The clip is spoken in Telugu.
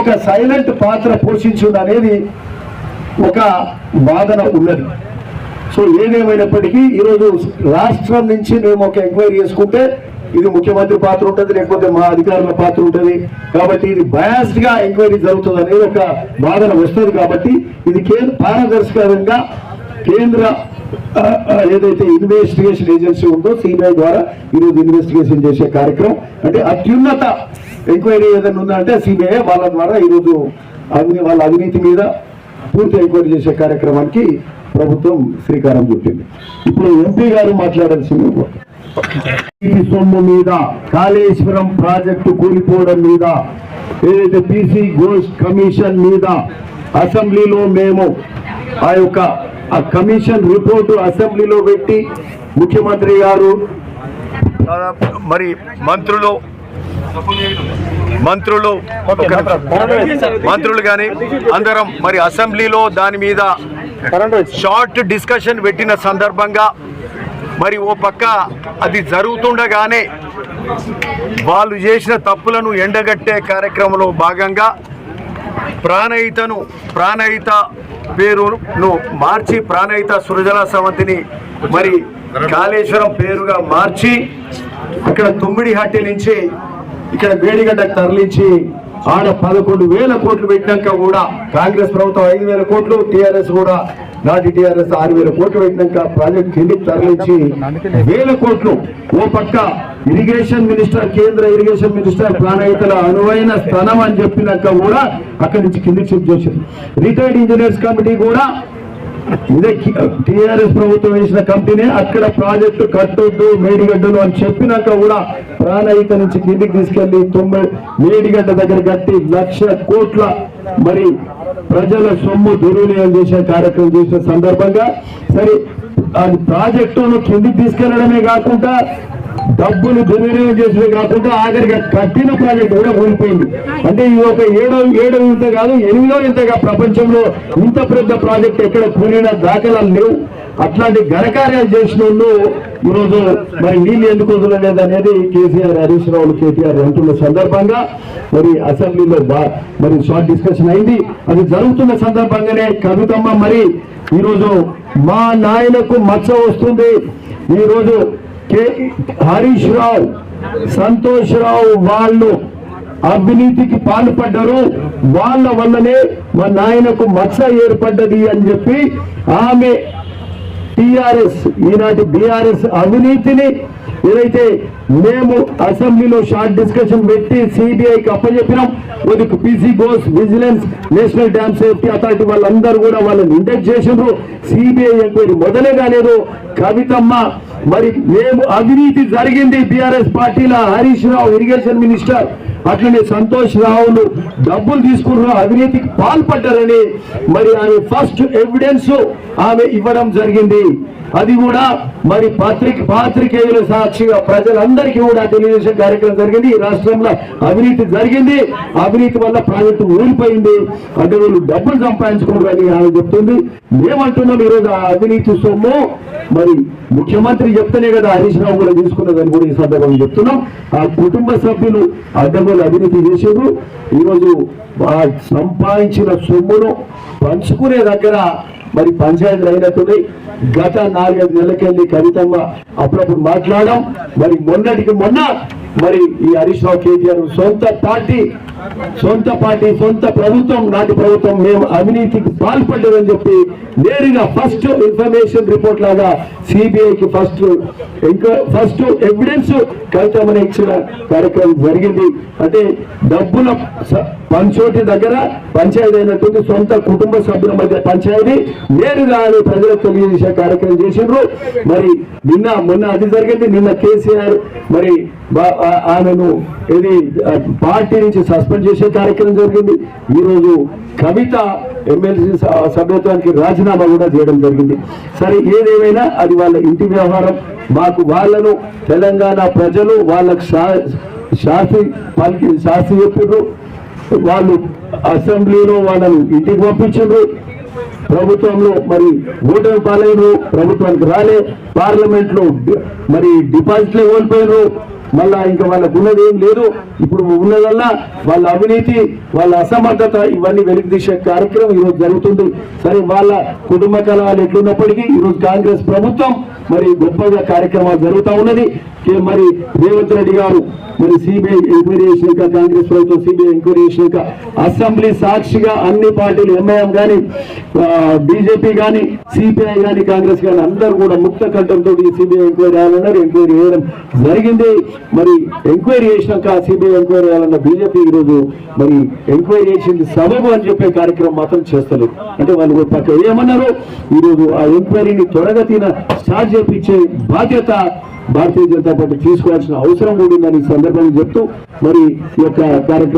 ఒక సైలెంట్ పాత్ర పోషించుడు అనేది ఒక వాదన ఉన్నది. సో ఏదేమైనప్పటికీ ఈరోజు రాష్ట్రం నుంచి మేము ఒక ఎంక్వైరీ చేసుకుంటే ఇది ముఖ్యమంత్రి పాత్ర ఉంటుంది లేకపోతే మా అధికారుల పాత్ర ఉంటుంది. కాబట్టి ఇది బయాస్డ్గా ఎంక్వైరీ జరుగుతుంది అనేది ఒక వాదన వస్తుంది కాబట్టి ఇది కేంద్ర పారదర్శకంగా కేంద్ర ఏదైతే ఇన్వెస్టిగేషన్ ఏజెన్సీ ఉందో సిబిఐ ద్వారా ఈరోజు ఇన్వెస్టిగేషన్ చేసే కార్యక్రమం. అంటే అత్యున్నత ఎంక్వైరీ ఏదైనా ఉందంటే సిబిఐ వాళ్ళ ద్వారా ఈరోజు అవినీ వాళ్ళ అవినీతి మీద పూర్తి ఎంక్వైరీ చేసే కార్యక్రమానికి ప్రభుత్వం శ్రీకారం చుట్టింది. ఇప్పుడు ఎంపీ గారు మాట్లాడాల్సింది సొమ్ము మీద కాళేశ్వరం ప్రాజెక్టు కూలిపోవడం మీద ఏదైతే పీసీ ఘోష్ కమిషన్ మీద అసెంబ్లీలో మేము ఆ యొక్క ఆ కమిషన్ రిపోర్టు అసెంబ్లీలో పెట్టి ముఖ్యమంత్రి గారు మరి మంత్రులు మంత్రులు మంత్రులు కానీ అందరం మరి అసెంబ్లీలో దాని మీద షార్ట్ డిస్కషన్ పెట్టిన సందర్భంగా మరి ఓ పక్క అది జరుగుతుండగానే వాళ్ళు చేసిన తప్పులను ఎండగట్టే కార్యక్రమంలో భాగంగా ప్రాణయితను ప్రాణయిత పేరును మార్చి ప్రాణయిత సృజన సమితిని మరి కాళేశ్వరం పేరుగా మార్చి ఇక్కడ తొమ్మిడి హట్టి నుంచి ఇక్కడ వేడిగడ్డకు తరలించి ఆడ పదకొండు వేల కోట్లు పెట్టినాక కూడా కాంగ్రెస్ ప్రభుత్వం ఐదు వేల కోట్లు టీఆర్ఎస్ కూడా నాటి టీఆర్ఎస్ ఆరు వేల కోట్లు పెట్టినాక ప్రాజెక్ట్ కిందికి తరలించి వేల కోట్లు ఓ పక్క ఇరిగేషన్ మినిస్టర్ కేంద్ర ఇరిగేషన్ మినిస్టర్ ప్రాణహితల అనువైన స్థలం అని చెప్పినాక కూడా అక్కడి నుంచి కిందికి షిఫ్ట్ చేసింది రిటైర్డ్ ఇంజనీర్స్ కమిటీ కూడా ఇదే టీఆర్ఎస్ ప్రభుత్వం వేసిన కంపెనీ అక్కడ ప్రాజెక్టు కట్టొద్దు మేడిగడ్డలు అని చెప్పినాక కూడా ప్రాణహిత నుంచి కిందికి తీసుకెళ్ళి తొమ్మిది మేడిగడ్డ దగ్గర కట్టి లక్ష కోట్ల మరి ప్రజల సొమ్ము దుర్వినియోగం చేసే కార్యక్రమం చేసిన సందర్భంగా సరే అది ప్రాజెక్టును కిందికి తీసుకెళ్ళడమే కాకుండా డబ్బులు దుర్వినియోగం చేసినవి కాకుండా ఆఖరిగా కట్టిన ప్రాజెక్ట్ కూడా కూలిపోయింది. అంటే ఇది ఒక ఏడో ఏడో ఇంత కాదు ఎనిమిదో ఇంతగా ప్రపంచంలో ఇంత పెద్ద ప్రాజెక్ట్ ఎక్కడ కూలిన దాఖలాలు లేవు. అట్లాంటి ఘనకార్యాలు చేసిన వాళ్ళు ఈరోజు మరి నీళ్ళు ఎందుకు వదలలేదు అనేది కేసీఆర్ హరీష్ రావులు కేటీఆర్ అంటున్న సందర్భంగా మరి అసెంబ్లీలో మరి షార్ట్ డిస్కషన్ అయింది. అది జరుగుతున్న సందర్భంగానే కవితమ్మ మరి ఈరోజు మా నాయనకు మచ్చ వస్తుంది. ఈరోజు హరీష్ రావు సంతోష్ రావు వాళ్ళు అవినీతికి పాల్పడ్డారు. వాళ్ళ వల్లనే మా నాయనకు మచ్చ ఏర్పడ్డది అని చెప్పి ఆమె టిఆర్ఎస్ ఈనాటి బిఆర్ఎస్ అవినీతిని ఏదైతే మేము అసెంబ్లీలో షార్ట్ డిస్కషన్ పెట్టి సిబిఐకి అప్పచెప్పినాం. ఉదికి PC Ghose vigilance national dam safety authority వాళ్ళందరూ కూడా వాళ్ళని ఇండెక్ట్ చేసిండ్రు. సిబిఐ ఎంక్వైరీ మొదలే కాలేదు. కవితమ్మ మరి మేము అవినీతి జరిగింది బీఆర్ఎస్ పార్టీలో హరీష్ రావు ఇరిగేషన్ మినిస్టర్. అట్లనే సంతోష్ రావులు డబ్బులు తీసుకున్న అవినీతికి పాల్పడ్డారని మరి ఆమె ఫస్ట్ ఎవిడెన్స్ ఆమె ఇవ్వడం జరిగింది. అది కూడా మరి పత్రిక పాత్రికేయుల సాక్షిగా ప్రజలందరికీ కూడా తెలియజేసే కార్యక్రమం జరిగింది. ఈ రాష్ట్రంలో అవినీతి జరిగింది. అవినీతి వల్ల ప్రాజెక్టు ఊడిపోయింది అంటే వీళ్ళు డబ్బులు సంపాదించుకుంటారని ఆమె చెప్తుంది. మేమంటున్నాం ఈరోజు ఆ అవినీతి సొమ్ము? మరి ముఖ్యమంత్రి చెప్తేనే కదా హరీష్ రావు కూడా తీసుకున్నదని కూడా ఈ సందర్భంగా చెప్తున్నాం. ఆ కుటుంబ సభ్యులు అడ్డగోలు అవినీతి చేసారు ఈరోజు ఆ సంపాదించిన సొమ్మును పంచుకునే దగ్గర మరి పంచాయతీలు అయినట్టున్నాయి గత నాలుగైదు నెలలకెళ్ళి కవితంగా అప్పుడప్పుడు మాట్లాడడం. మరి మొన్నటికి మొన్న మరి ఈ హరీష్ రావు కేటీఆర్ సొంత పార్టీ సొంత పార్టీ సొంత ప్రభుత్వం నాటి ప్రభుత్వం మేము అవినీతికి పాల్పడ్డామని చెప్పి నేరుగా ఫస్ట్ ఇన్ఫర్మేషన్ రిపోర్ట్ లాగా సిబిఐకి ఫస్ట్ ఇంకా ఫస్ట్ ఎవిడెన్స్ కవితమని ఇచ్చిన కార్యక్రమం జరిగింది. అంటే డబ్బుల పంచోటి దగ్గర పంచాయతీ అయినటువంటి సొంత కుటుంబ సభ్యుల మధ్య పంచాయతీ నేరుగా అని ప్రజలకు తెలియజేసే కార్యక్రమం చేసిండ్రు. మరి నిన్న మొన్న అది జరిగింది నిన్న కేసీఆర్ మరి ఆమెను ఇది పార్టీ నుంచి సస్పెండ్ చేసే కార్యక్రమం జరిగింది. ఈరోజు కవిత ఎమ్మెల్సీ సభ్యత్వానికి రాజీనామా కూడా చేయడం జరిగింది. సరే ఏదేమైనా అది వాళ్ళ ఇంటి వ్యవహారం. మాకు వాళ్ళను తెలంగాణ ప్రజలు వాళ్ళకు శాస్త్రి పలికి శాస్త్రి చెప్పిండ్రు వాళ్ళు అసెంబ్లీలో వాళ్ళను ఇంటికి పంపించిండ్రు. ప్రభుత్వంలో మరి ఓటమి పాలైనరు ప్రభుత్వానికి రాలే. పార్లమెంట్లో మరి డిపాజిట్లే కోల్పోయారు మళ్ళా ఇంకా వాళ్ళకు ఉన్నది ఏం లేదు. ఇప్పుడు ఉన్నదల్లా వాళ్ళ అవినీతి వాళ్ళ అసమర్థత ఇవన్నీ వెలికి తీసే కార్యక్రమం ఈరోజు జరుగుతుంది. సరే వాళ్ళ కుటుంబ కలహాలు ఎట్లున్నప్పటికీ ఈరోజు కాంగ్రెస్ ప్రభుత్వం మరి గొప్పగా కార్యక్రమాలు జరుగుతూ ఉన్నది. కే- మరి రేవంత్ రెడ్డి గారు మరి సిబిఐ ఎంక్వైరీ చేసినాక కాంగ్రెస్ ప్రభుత్వం సిబిఐ ఎంక్వైరీ చేసినాక అసెంబ్లీ సాక్షిగా అన్ని పార్టీలు ఎంఐఎం కానీ బీజేపీ కానీ సిపిఐ కానీ కాంగ్రెస్ కానీ అందరూ కూడా ముక్త కంఠంతో ఈ సిబిఐ ఎంక్వైరీ చేయాలన్నారు. ఎంక్వైరీ చేయడం జరిగింది. మరి ఎంక్వైరీ చేసినాక సిబిఐ ఎంక్వైరీ చేయాలన్న బీజేపీ ఈరోజు మరి ఎంక్వైరీ చేసింది సబబు అని చెప్పే కార్యక్రమం మాత్రం చేస్తలేదు. అంటే వాళ్ళు పక్క ఏమన్నారు? ఈరోజు ఆ ఎంక్వైరీని త్వరగతిన స్టార్ట్ చేపించే బాధ్యత భారతీయ జనతా పార్టీ తీసుకోవాల్సిన అవసరం కూడా ఉందని సందర్భంగా చెప్తూ మరి ఈ యొక్క కార్యక్రమం